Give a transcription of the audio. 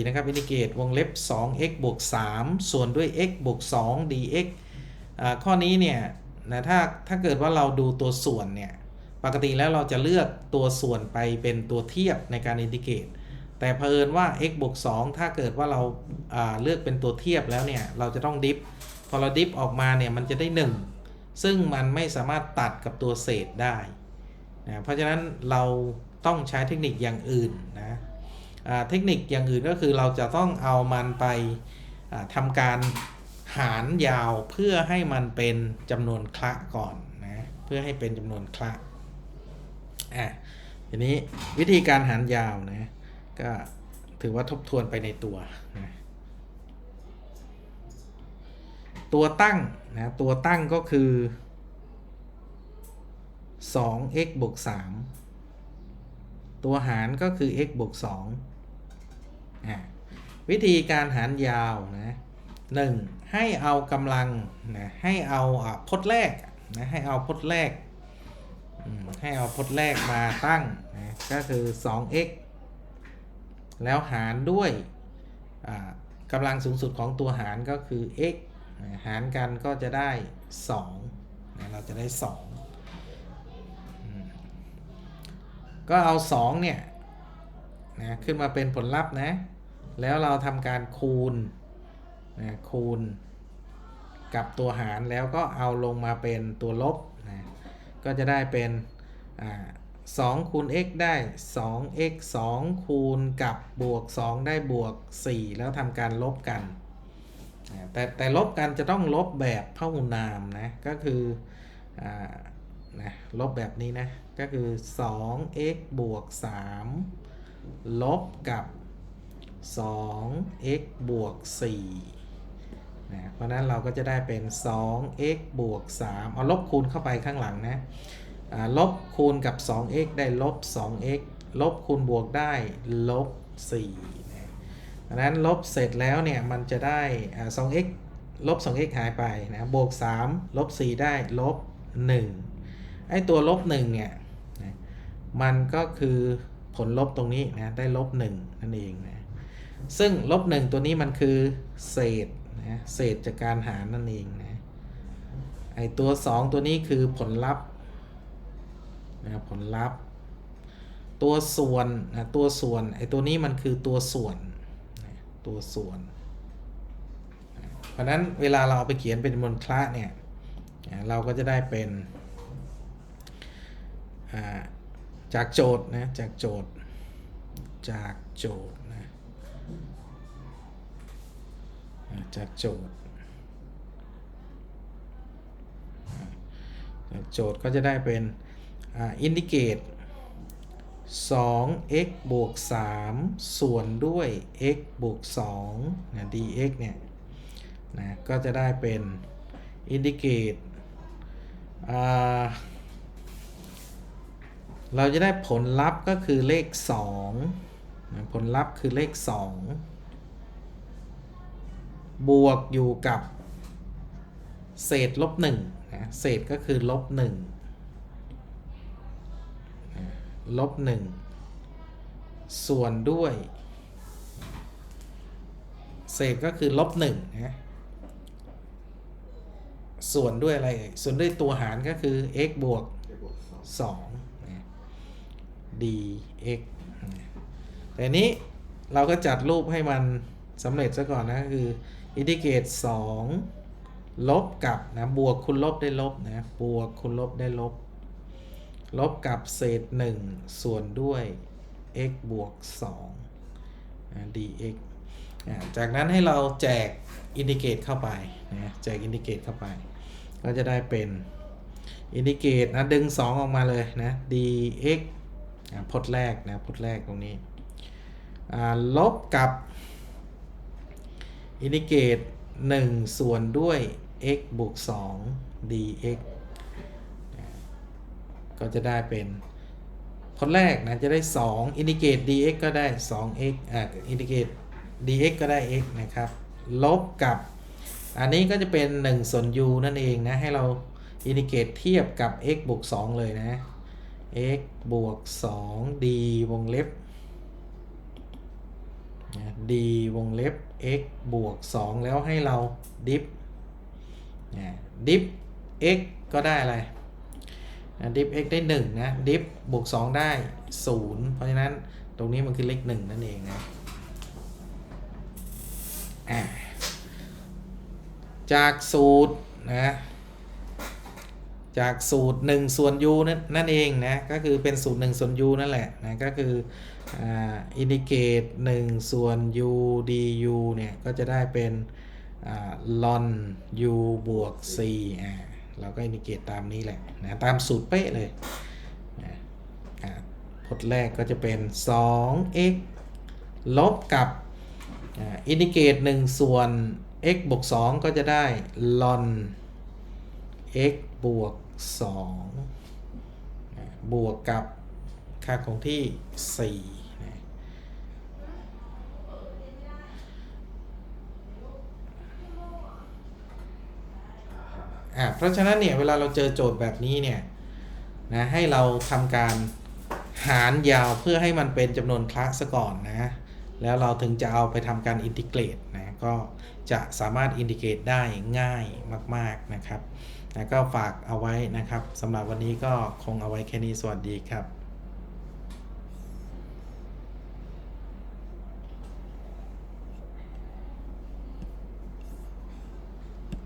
4นะครับอินทิเกรตวงเล็บ 2x บวก3ส่วนด้วย x บวก2 dx ข้อนี้เนี่ยนะถ้าถ้าเกิดว่าเราดูตัวส่วนเนี่ยปกติแล้วเราจะเลือกตัวส่วนไปเป็นตัวเทียบในการอินทิเกรตแต่เผอิญว่า x บวก2ถ้าเกิดว่าเราาเลือกเป็นตัวเทียบแล้วเนี่ยเราจะต้องดิฟพอเราดิฟออกมาเนี่ยมันจะได้ 1 ซึ่งมันไม่สามารถตัดกับตัวเศษได้นะเพราะฉะนั้นเราต้องใช้เทคนิคอย่างอื่นนะ เทคนิคอย่างอื่นก็คือเราจะต้องเอามันไปอ่าทำการหารยาวเพื่อให้มันเป็นจำนวนคละก่อนนะเพื่อให้เป็นจำนวนคละอะทีนี้วิธีการหารยาวนะก็ถือว่าทบทวนไปในตัวนะตัวตั้งนะตัวตั้งก็คือ 2x บวก3 ตัวหารก็คือ x บวก2อะวิธีการหารยาวนะหนึ่งให้เอากำลังนะให้เอาอพจน์แรกนะให้เอาพจน์แรกให้เอาพจน์แรกมาตั้งนะก็คือ 2x แล้วหารด้วยกำลังสูงสุดของตัวหารก็คือ x นะหารกันก็จะได้2นะเราจะได้ 2 ก็เอา 2 เนี่ยนะขึ้นมาเป็นผลลัพธ์นะ แล้วเราทำการคูณนะคูณ กับตัวหารแล้วก็เอาลงมาเป็นตัวลบนะก็จะได้เป็นอ่า2คูณ x ได้ 2x 2 คูณกับบวก 2 ได้บวก 4 แล้วทำการลบกันแต่แต่ลบกันจะต้องลบแบบพหุนามนะ ก็คืออ่า นะลบแบบนี้นะ ก็คือ 2x บวก 3 ลบกับ 2x บวก4นะเพราะนั้นเราก็จะได้เป็น 2x บวก 3 เอาลบคูณเข้าไปข้างหลังนะลบคูณกับ 2x ได้ลบ 2x ลบคูณบวกได้ลบ4นะดังนั้นลบเสร็จแล้วเนี่ยมันจะได้อ่า 2x ลบ 2x หายไปนะ บวก 3 ลบ 4 ได้ลบ 1 ไอ้ตัวลบ1เนี่ยมันก็คือผลลบตรงนี้นะได้ลบ1นั่นเองนะซึ่งลบ1ตัวนี้มันคือเศษนะเศษจากการหารนั่นเองนะไอตัว 2 ตัวนี้คือผลลัพธ์นะผลลัพธ์ ตัวส่วนนะตัวส่วนไอตัวนี้มันคือตัวส่วนนะตัวส่วนเพราะนั้นเวลาเราเอาไปเขียนเป็นจำนวนคละเนี่ยเราก็จะได้เป็น จากโจทย์นะจากโจทย์ จากโจทย์นะจากโจทย์จากโจทย์ก็จะได้เป็นอินดิเกต 2x บวก 3 ส่วนด้วย x บวก2นะ dx เนี่ยนะก็จะได้เป็นอินดิเกต เราจะได้ผลลัพธ์ก็คือเลข 2 ผลลัพธ์คือเลข 2 บวกอยู่กับ เศษลบ1นะเศษก็คือลบ1ลบ1ส่วนด้วย เศษก็คือลบ1นะส่วนด้วยอะไรส่วนด้วยตัวหารก็คือ x บวก2นะ dx แต่นี้เราก็จัดรูปให้มันสำเร็จซะก่อนนะคืออินทิเกรต2ลบกับนะบวกคูณลบได้ลบนะบวกคูณลบได้ลบ ลบกับเศษ 1 ส่วนด้วย x บวก2นะ dx อ่าจากนั้นให้เราแจกอินดิเกตเข้าไปนะแจกอินดิเกตเข้าไป ก็จะได้เป็นอินดิเกตนะดึง 2 ออกมาเลยนะ dx อ่า พจน์แรกนะพจน์แรกตรงนี้ลบกับอินดิเกต1ส่วนด้วย x บวก2 dx ก็จะได้เป็นผลแรกนะจะได้ 2 อินดิเกต dx ก็ได้ 2x อ่าอินดิเกต dx ก็ได้ x นะครับ ลบกับ อันนี้ก็จะเป็น 1 ส่วน u นั่นเองนะ ให้เราอินดิเกตเทียบกับ x บวก2เลยนะ x บวก 2 d วงเล็บนะ d วงเล็บ x บวก 2 แล้วให้เราดิฟนะดิฟ x ก็ได้อะไรดิฟ x ได้ 1 นะ ดิฟ บวก 2 ได้ 0 เพราะฉะนั้นตรงนี้มันคือเลข 1 นั่นเองนะจากสูตรนะ จากสูตร 1 ส่วน u นั่นนั่นเองนะก็คือเป็นสูตร 1 ส่วน u นั่นแหละนะก็คืออินดิเกต1ส่วน u du เนี่ยก็จะได้เป็นลอน u บวก c อ่าเราก็อินดิเกตตามนี้แหละนะตามสูตรเป๊ะเลยนะอ่าพจน์แรกก็จะเป็น 2x ลบกับอินดิเกต1ส่วน x บวก 2 ก็จะได้ลอน x บวก2บวกกับค่าคงที่4นะอะเพราะฉะนั้นเนี่ย เวลาเราเจอโจทย์แบบนี้เนี่ยนะให้เราทำการหารยาวเพื่อให้มันเป็นจำนวนคละซะก่อนนะ แล้วเราถึงจะเอาไปทำการอินทิเกรตนะ ก็จะสามารถอินทิเกรตได้ง่ายมาก ๆ นะครับ แล้วก็ฝากเอาไว้นะครับสำหรับวันนี้ก็คงเอาไว้แค่นี้สวัสดีครับ